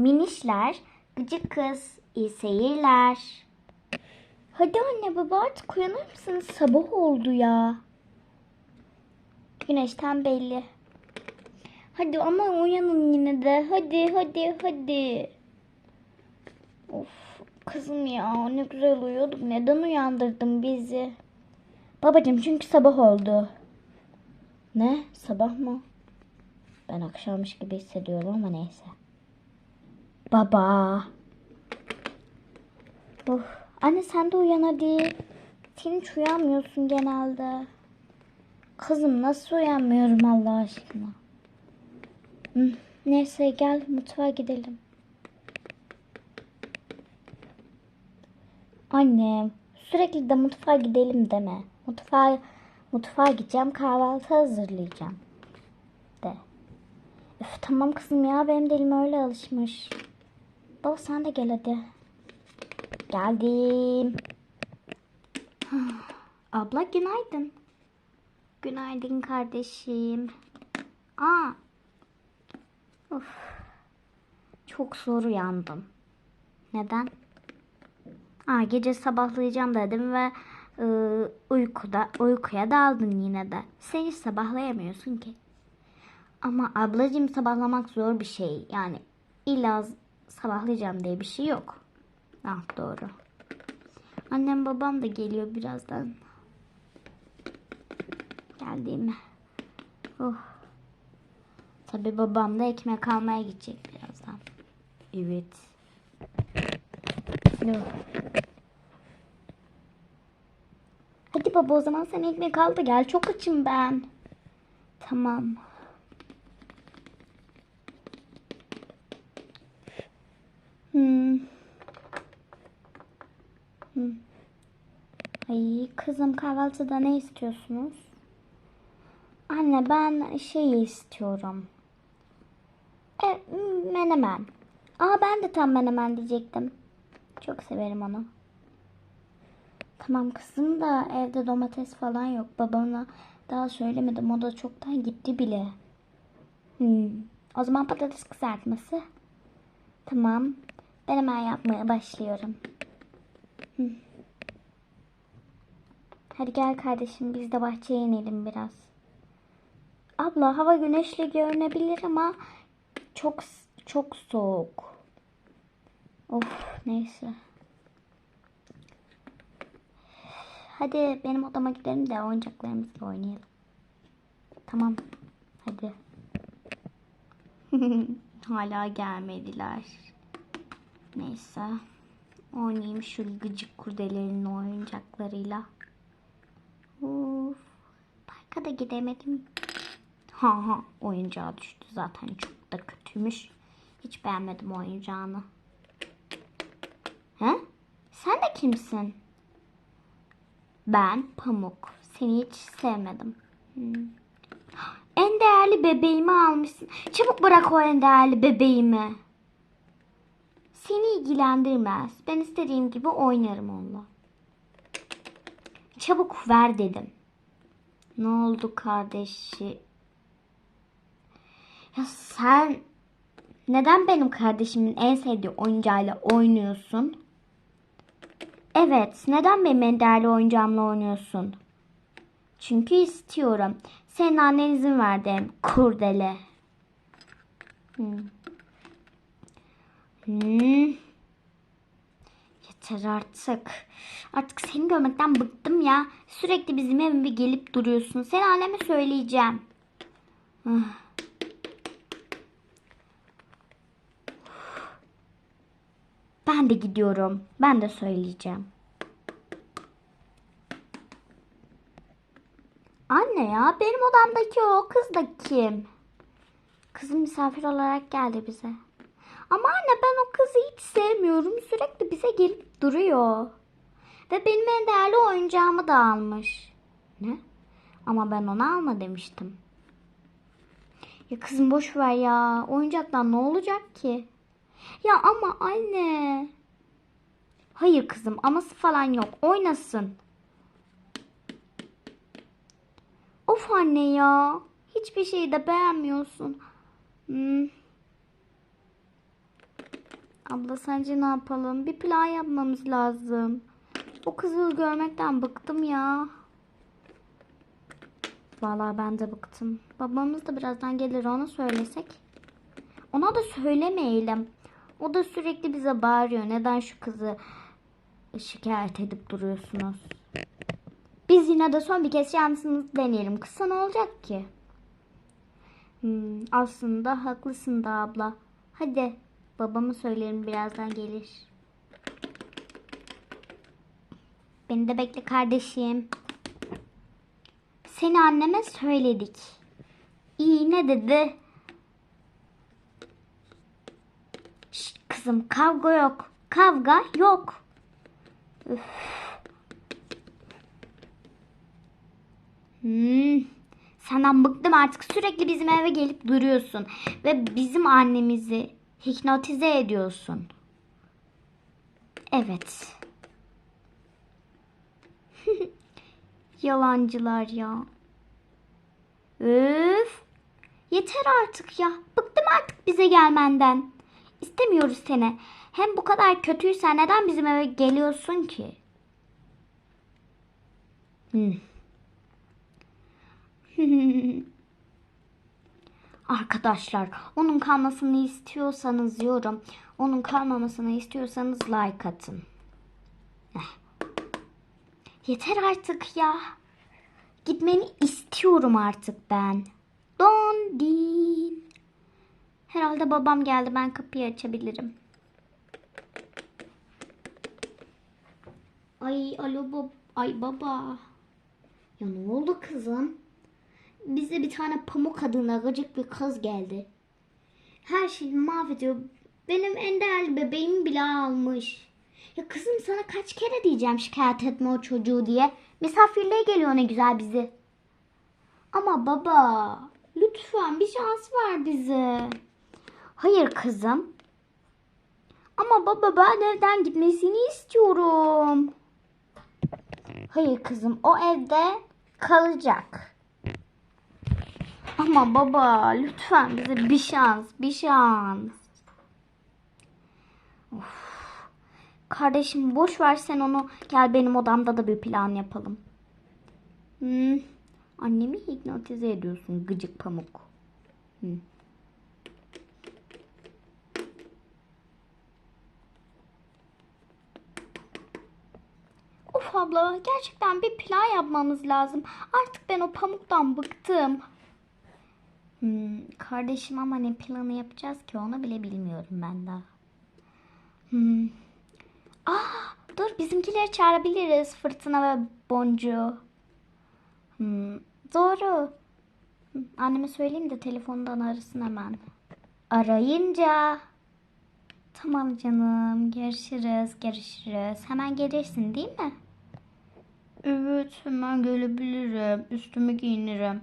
Minişler, gıcık kız, iyi seyirler. Hadi anne baba artık uyanır mısınız? Sabah oldu ya. Güneşten belli. Hadi ama uyanın yine de. Hadi hadi hadi. Of kızım ya ne güzel uyuyorduk. Neden uyandırdın bizi? Babacığım çünkü sabah oldu. Ne? Sabah mı? Ben akşammış gibi hissediyorum ama neyse. Baba. Of. Anne sen de uyan hadi. Sen hiç uyanmıyorsun genelde. Kızım nasıl uyanmıyorum Allah aşkına. Neyse gel mutfağa gidelim. Annem sürekli de mutfağa gidelim deme. Mutfağa, mutfağa gideceğim kahvaltı hazırlayacağım. De. Üf, tamam kızım ya benim dilim öyle alışmış. Baba sen de gel hadi. Geldim. Abla günaydın. Günaydın kardeşim. Aa. Of. Çok zor uyandım. Neden? Aa, gece sabahlayacağım dedim ve e, uykuda uykuya daldın yine de. Sen hiç sabahlayamıyorsun ki. Ama ablacığım sabahlamak zor bir şey. Yani illa sabahlayacağım diye bir şey yok. Ah doğru. Annem babam da geliyor birazdan. Geldiğimi. Oh. Tabi babam da ekmek almaya gidecek birazdan. Evet. Yok. Hadi baba o zaman sen ekmek al da gel. Çok açım ben. Tamam. Hmm. Hmm. Ay kızım kahvaltıda ne istiyorsunuz? Anne ben şey istiyorum. E, menemen. Aa ben de tam menemen diyecektim. Çok severim onu. Tamam kızım da evde domates falan yok. Babana daha söylemedim. O da çoktan gitti bile. Hmm. O zaman patates kızartması. Tamam. Ben hemen yapmaya başlıyorum. Hmm. Hadi gel kardeşim biz de bahçeye inelim biraz. Abla hava güneşli görünebilir ama çok çok soğuk. Of neyse. Hadi benim odama gidelim de oyuncaklarımızla oynayalım. Tamam. Hadi. Hala gelmediler. Neyse. Oynayayım şu gıcık kurdelerinin oyuncaklarıyla. Uf. Parka da gidemedim. Ha ha oyuncağı düştü zaten çok da kötüymüş. Hiç beğenmedim oyuncağını. He? Sen de kimsin? Ben Pamuk. Seni hiç sevmedim. Hmm. En değerli bebeğimi almışsın. Çabuk bırak o en değerli bebeğimi. Seni ilgilendirmez. Ben istediğim gibi oynarım onunla. Çabuk ver dedim. Ne oldu kardeşi? Ya sen neden benim kardeşimin en sevdiği oyuncağıyla oynuyorsun? Evet, neden benim en değerli oyuncağımla oynuyorsun? Çünkü istiyorum. Senin annen izin verdi kurdele. Hmm. Yeter artık. Artık seni görmekten bıktım ya. Sürekli bizim evime gelip duruyorsun. Sen anneme söyleyeceğim. Ah. Ben de gidiyorum. Ben de söyleyeceğim. Anne ya benim odamdaki o kız da kim? Kızım misafir olarak geldi bize. Ama anne ben o kızı hiç sevmiyorum. Sürekli bize gelip duruyor. Ve benim en değerli oyuncağımı da almış. Ne? Ama ben ona alma demiştim. Ya kızım boş ver ya. Oyuncaktan ne olacak ki? Ya ama anne. Hayır kızım aması falan yok. Oynasın. Of anne ya. Hiçbir şeyi de beğenmiyorsun. Hmm. Abla sence ne yapalım? Bir plan yapmamız lazım. O kızı görmekten bıktım ya. Vallahi ben de bıktım. Babamız da birazdan gelir ona söylesek. Ona da söylemeyelim. O da sürekli bize bağırıyor. Neden şu kızı şikayet edip duruyorsunuz? Biz yine de son bir kez şansımızı deneyelim. Kısa ne olacak ki? Hmm, aslında haklısın da abla. Hadi babamı söylerim birazdan gelir. Beni de bekle kardeşim. Seni anneme söyledik. İyi ne dedi? Şşt, kızım kavga yok. Kavga yok. Hmm, senden bıktım artık. Sürekli bizim eve gelip duruyorsun. Ve bizim annemizi hipnotize ediyorsun. Evet. Yalancılar ya. Üf. Yeter artık ya. Bıktım artık bize gelmenden. İstemiyoruz seni. Hem bu kadar kötüysen neden bizim eve geliyorsun ki? Hmm. Arkadaşlar onun kalmasını istiyorsanız yorum. Onun kalmamasını istiyorsanız like atın. Eh. Yeter artık ya. Gitmeni istiyorum artık ben. Dondin. Herhalde babam geldi. Ben kapıyı açabilirim. Ay alo bab ay baba. Ya ne oldu kızım? Bize bir tane pamuk adına gıcık bir kız geldi. Her şeyi mahvediyor. Benim en değerli bebeğimi bile almış. Ya kızım sana kaç kere diyeceğim şikayet etme o çocuğu diye. Misafirliğe geliyor ne güzel bizi. Ama baba lütfen bir şans ver bize. Hayır kızım. Ama baba ben evden gitmesini istiyorum. Hayır kızım o evde kalacak. Ama baba lütfen bize bir şans, bir şans. Of. Kardeşim boş ver sen onu. Gel benim odamda da bir plan yapalım. Hmm. Annemi hipnotize ediyorsun gıcık pamuk. Hmm. Of abla gerçekten bir plan yapmamız lazım. Artık ben o pamuktan bıktım. Hmm, kardeşim ama ne planı yapacağız ki onu bile bilmiyorum ben daha. Hmm. Aa, dur bizimkileri çağırabiliriz. Fırtına ve Boncu. Hmm, doğru. Anneme söyleyeyim de telefondan arasın hemen. Arayınca. Tamam canım. Görüşürüz. Görüşürüz. Hemen gelirsin değil mi? Evet hemen gelebilirim. Üstümü giyinirim.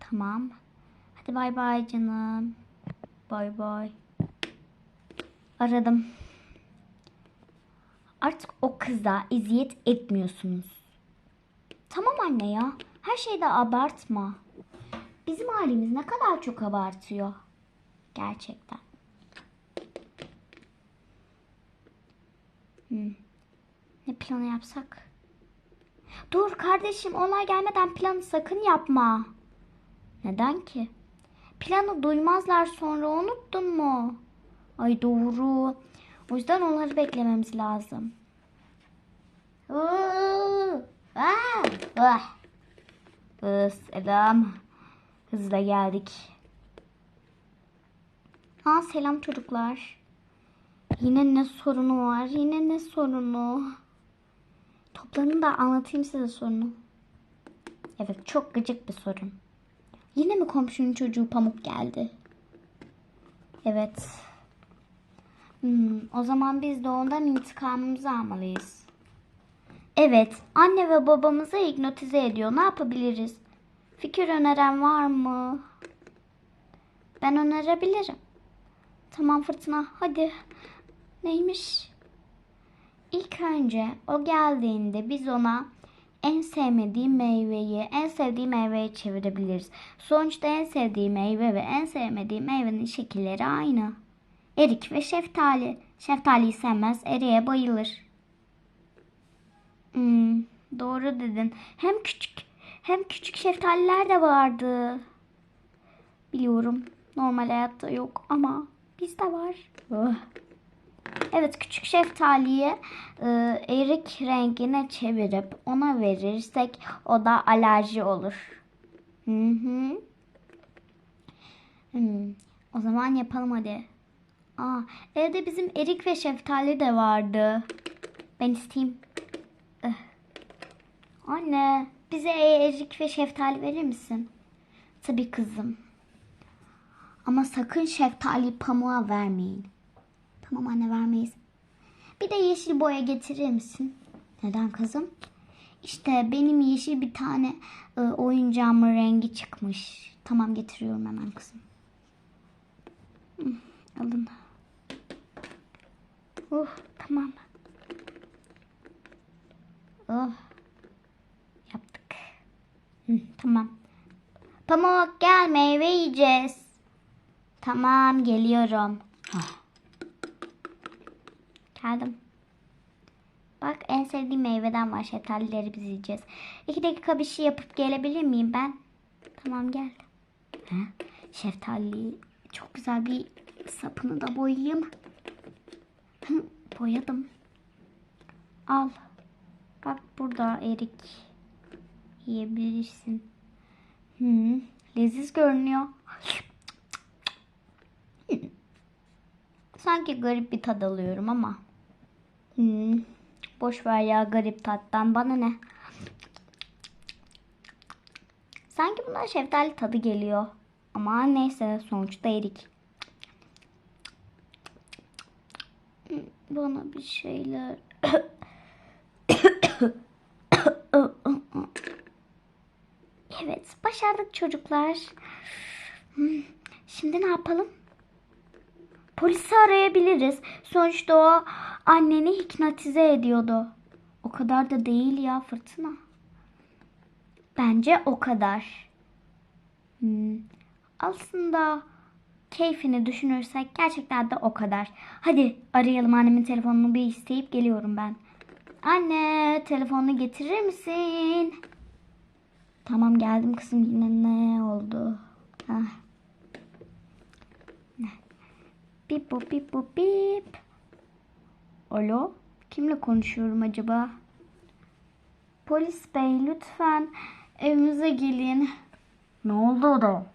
Tamam. Hadi bay bay canım. Bay bay. Aradım. Artık o kıza eziyet etmiyorsunuz. Tamam anne ya. Her şeyde abartma. Bizim ailemiz ne kadar çok abartıyor. Gerçekten. Hmm. Ne planı yapsak? Dur kardeşim onlar gelmeden planı sakın yapma. Neden ki? Planı duymazlar sonra unuttun mu? Ay doğru. O yüzden onları beklememiz lazım. Ah, Selam. Hızla geldik. Ha selam çocuklar. Yine ne sorunu var? Yine ne sorunu? Toplanın da anlatayım size sorunu. Evet çok gıcık bir sorun. Yine mi komşunun çocuğu pamuk geldi? Evet. Hmm, o zaman biz de ondan intikamımızı almalıyız. Evet, anne ve babamızı hipnotize ediyor. Ne yapabiliriz? Fikir öneren var mı? Ben önerebilirim. Tamam Fırtına, hadi. Neymiş? İlk önce o geldiğinde biz ona en sevmediği meyveyi, en sevdiği meyveyi çevirebiliriz. Sonuçta en sevdiği meyve ve en sevmediği meyvenin şekilleri aynı. Erik ve şeftali. Şeftaliyi sevmez, eriğe bayılır. Hmm, doğru dedin. Hem küçük hem küçük şeftaliler de vardı. Biliyorum. Normal hayatta yok ama bizde var. Oh. Evet küçük şeftaliyi e, erik rengine çevirip ona verirsek o da alerji olur. Hı hı. Hmm, O zaman yapalım hadi. Aa, evde bizim erik ve şeftali de vardı. Ben isteyeyim. Eh. Anne, bize erik ve şeftali verir misin? Tabii kızım. Ama sakın şeftali pamuğa vermeyin. Tamam anne vermeyiz. Bir de yeşil boya getirir misin? Neden kızım? İşte benim yeşil bir tane e, oyuncağımın rengi çıkmış. Tamam getiriyorum hemen kızım. Hı, Alın. Uh, tamam. Oh. Yaptık. Hı, tamam. Pamuk gel meyve yiyeceğiz. Tamam geliyorum. Hah. Geldim. Bak en sevdiğim meyveden var. Şeftalileri biz yiyeceğiz. İki dakika bir şey yapıp gelebilir miyim ben? Tamam gel. Ha? Şeftali çok güzel bir sapını da boyayayım. Boyadım. Al. Bak burada erik. Yiyebilirsin. Hı, leziz görünüyor. Sanki garip bir tad alıyorum ama. Hmm, boş ver ya garip tattan bana ne. Sanki bundan şeftali tadı geliyor. Ama neyse sonuçta erik. Bana bir şeyler. evet başardık çocuklar. Hmm, Şimdi ne yapalım? Polisi arayabiliriz. Sonuçta o anneni hipnotize ediyordu. O kadar da değil ya fırtına. Bence o kadar. Hmm. Aslında keyfini düşünürsek gerçekten de o kadar. Hadi arayalım annemin telefonunu bir isteyip geliyorum ben. Anne telefonunu getirir misin? Tamam geldim kızım yine ne oldu? Hah. Bip bu bip bu bip. Alo? Kimle konuşuyorum acaba? Polis bey lütfen evimize gelin. Ne oldu da?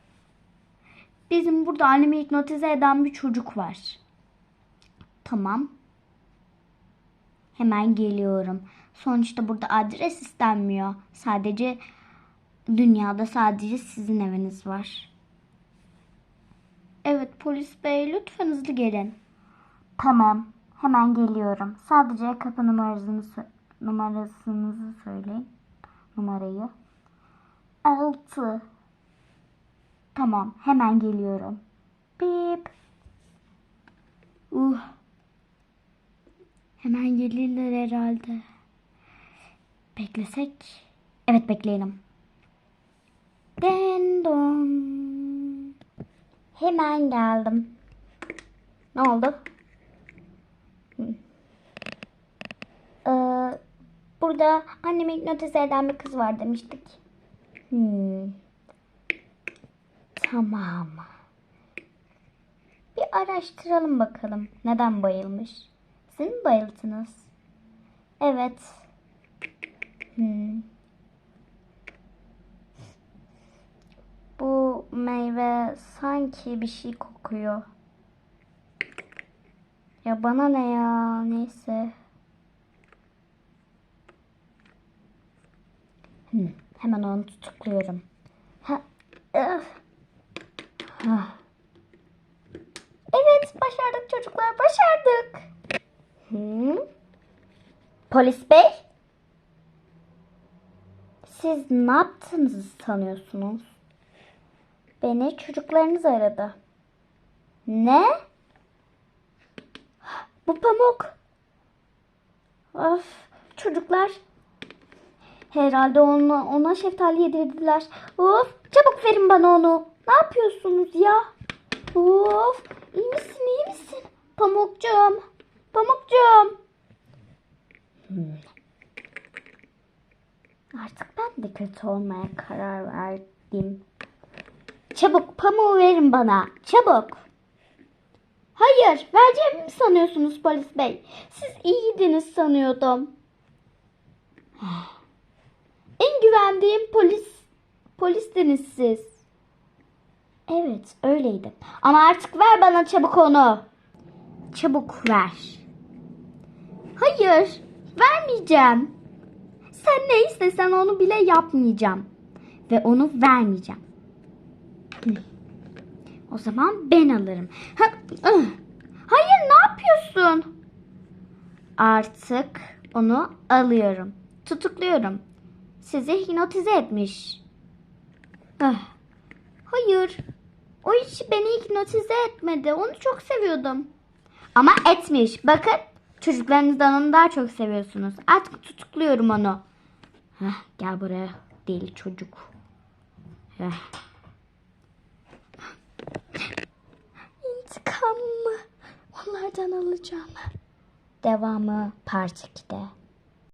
Bizim burada annemi hipnotize eden bir çocuk var. Tamam. Hemen geliyorum. Sonuçta burada adres istenmiyor. Sadece dünyada sadece sizin eviniz var. Evet polis bey lütfen hızlı gelin. Tamam hemen geliyorum. Sadece kapı numarasını numarasınızı söyleyin. Numarayı. Altı. Tamam hemen geliyorum. Bip. Uh. Hemen gelirler herhalde. Beklesek. Evet bekleyelim. Den don. Hemen geldim. Ne oldu? Hı. Ee, burada annemi hipnotize eden bir kız var demiştik. Hmm. Tamam. Bir araştıralım bakalım. Neden bayılmış? Siz mi bayıldınız? Evet. Hmm. Bu meyve sanki bir şey kokuyor. Ya bana ne ya? Neyse. Hmm, hemen onu tutukluyorum. Ha, öf. Ah. Evet, başardık çocuklar, başardık. Hmm. Polis bey, siz ne yaptığınızı sanıyorsunuz? Beni çocuklarınız aradı. Ne? Bu pamuk. Of, çocuklar. Herhalde ona, ona şeftali yedirdiler. Of, çabuk verin bana onu. Ne yapıyorsunuz ya? Of, iyi misin, iyi misin? Pamukcuğum. Pamukcuğum. Hmm. Artık ben de kötü olmaya karar verdim. Çabuk pamuğu verin bana. Çabuk. Hayır, vereceğimi mi sanıyorsunuz polis bey? Siz iyiydiniz sanıyordum. En güvendiğim polis polistiniz siz. Evet, öyleydim. Ama artık ver bana çabuk onu. Çabuk ver. Hayır, vermeyeceğim. Sen ne istesen onu bile yapmayacağım. Ve onu vermeyeceğim. O zaman ben alırım. Hayır ne yapıyorsun? Artık onu alıyorum. Tutukluyorum. Sizi hipnotize etmiş. Ah. Hayır. O hiç beni hipnotize etmedi. Onu çok seviyordum. Ama etmiş. Bakın çocuklarınızdan onu daha çok seviyorsunuz. Artık tutukluyorum onu. Heh, gel buraya deli çocuk. Heh. İntikamımı onlardan alacağım. Devamı part 2'de.